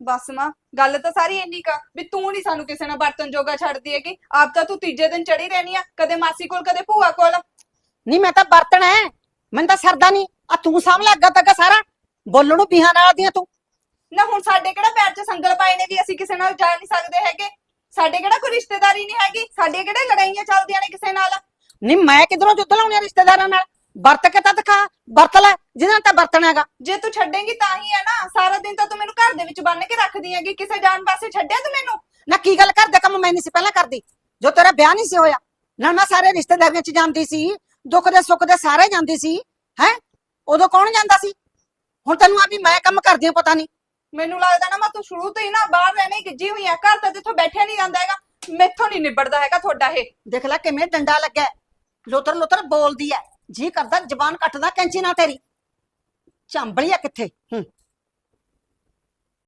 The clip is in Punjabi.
ਬਸ ਮਾਂ ਗੱਲ ਤਾਂ ਸਾਰੀ ਇੰਨੀ ਕਾ ਵੀ ਤੂੰ ਨਹੀਂ ਸਾਨੂੰ ਕਿਸੇ ਨਾਲ ਵਰਤਨ ਜੋਗਾ ਛੱਡਦੀ ਹੈਗੀ। ਆਪ ਤਾਂ ਤੂੰ ਤੀਜੇ ਦਿਨ ਚੜੀ ਰਹਿਣੀ ਆ ਕਦੇ ਮਾਸੀ ਕੋਲ ਕਦੇ ਭੂਆ ਕੋਲ। ਨਹੀਂ ਮੈਂ ਤਾਂ ਵਰਤਣਾ ਹੈ ਮੈਨੂੰ ਤਾਂ ਸਰਦਾ ਨਹੀਂ ਆ ਤੂੰ ਸਾਹਮਣੇ ਅੱਗਾ ਤੱਕ ਸਾਰਾ। ਬੋਲਣ ਨੂੰ ਪੀਹਾਂ ਨਾਲ ਦੀਆਂ ਤੂੰ। ਨਾ ਹੁਣ ਸਾਡੇ ਕਿਹੜਾ ਪੈਰ 'ਚ ਸੰਗਲ ਪਾਏ ਨੇ ਵੀ ਅਸੀਂ ਕਿਸੇ ਨਾਲ ਜਾ ਨਹੀਂ ਸਕਦੇ ਹੈਗੇ? ਸਾਡੇ ਕਿਹੜਾ ਕੋਈ ਰਿਸ਼ਤੇਦਾਰੀ ਨਹੀਂ ਹੈਗੀ? ਸਾਡੀਆਂ ਕਿਹੜਾ ਲੜਾਈਆਂ ਚੱਲਦੀਆਂ ਨੇ ਕਿਸੇ ਨਾਲ? ਨਹੀਂ ਮੈਂ ਕਿਧਰੋਂ ਜੁੱਧ ਲਾਉਣੀ ਆ ਰਿਸ਼ਤੇਦਾਰਾਂ ਨਾਲ? ਵਰਤ ਕੇ ਤਾਂ ਦਿਖਾ ਵਰਤ ਲੈ ਜਿਹਨਾਂ ਤਾਂ ਵਰਤਣਾ ਹੈਗਾ। ਜੇ ਤੂੰ ਛੱਡੇਂਗੀ ਤਾਂ ਹੀ ਹੈ ਨਾ ਸਾਰਾ ਦਿਨ ਤਾਂ ਤੂੰ ਮੈਨੂੰ ਘਰ ਦੇ ਵਿੱਚ ਬੰਨ ਕੇ ਰੱਖਦੀ ਹੈਗੀ ਕਿਸੇ ਜਾਨ ਪਾਸੇ ਛੱਡਿਆ ਤੂੰ ਮੈਨੂੰ? ਨਾ ਕੀ ਗੱਲ ਕਰਦੇ ਕੰਮ ਮੈਂ ਨਹੀਂ ਸੀ ਪਹਿਲਾਂ ਕਰਦੀ ਜੋ ਤੇਰਾ ਵਿਆਹ ਨਹੀਂ ਸੀ ਹੋਇਆ ਨਾ ਮੈਂ ਸਾਰੇ ਰਿਸ਼ਤੇਦਾਰੀਆਂ 'ਚ ਜਾਂਦੀ ਸੀ ਦੁੱਖ ਦੇ ਸੁੱਖ ਦੇ ਸਾਰੇ ਜਾਂਦੀ ਸੀ ਹੈ? ਉਦੋਂ ਕੌਣ ਜਾਂਦਾ ਸੀ? ਹੁਣ ਤੈਨੂੰ ਆ ਵੀ ਮੈਂ ਕੰਮ ਕਰਦੀ ਹਾਂ ਪਤਾ ਨਹੀਂ। ਮੈਨੂੰ ਲੱਗਦਾ ਨਾ ਮੈਂ ਤੂੰ ਸ਼ੁਰੂ ਤੋਂ ਹੀ ਨਾ ਬਾਹਰ ਰਹਿਣੇ ਗਿੱਜੀ ਹੋਈ ਆ ਘਰ ਤਾਂ ਜਿੱਥੋਂ ਬੈਠਿਆ ਨਹੀਂ ਜਾਂਦਾ ਹੈਗਾ ਮੈਥੋਂ ਨਹੀਂ ਨਿਬੜਦਾ ਹੈਗਾ ਤੁਹਾਡਾ ਇਹ। ਦੇਖ ਲੈ ਕਿਵੇਂ ਡੰਡਾ ਲੱਗਾ। ਲੋਤਰ ਲੋਤਰ ਬੋਲਦੀ ਐ। ਜੀ ਕਰਦਾ ਜ਼ਬਾਨ ਕੱਟਦਾ ਕੈਂਚੀ ਨਾਲ ਤੇਰੀ। ਚੰਬਲੀ ਆ ਕਿੱਥੇ? ਹੂੰ।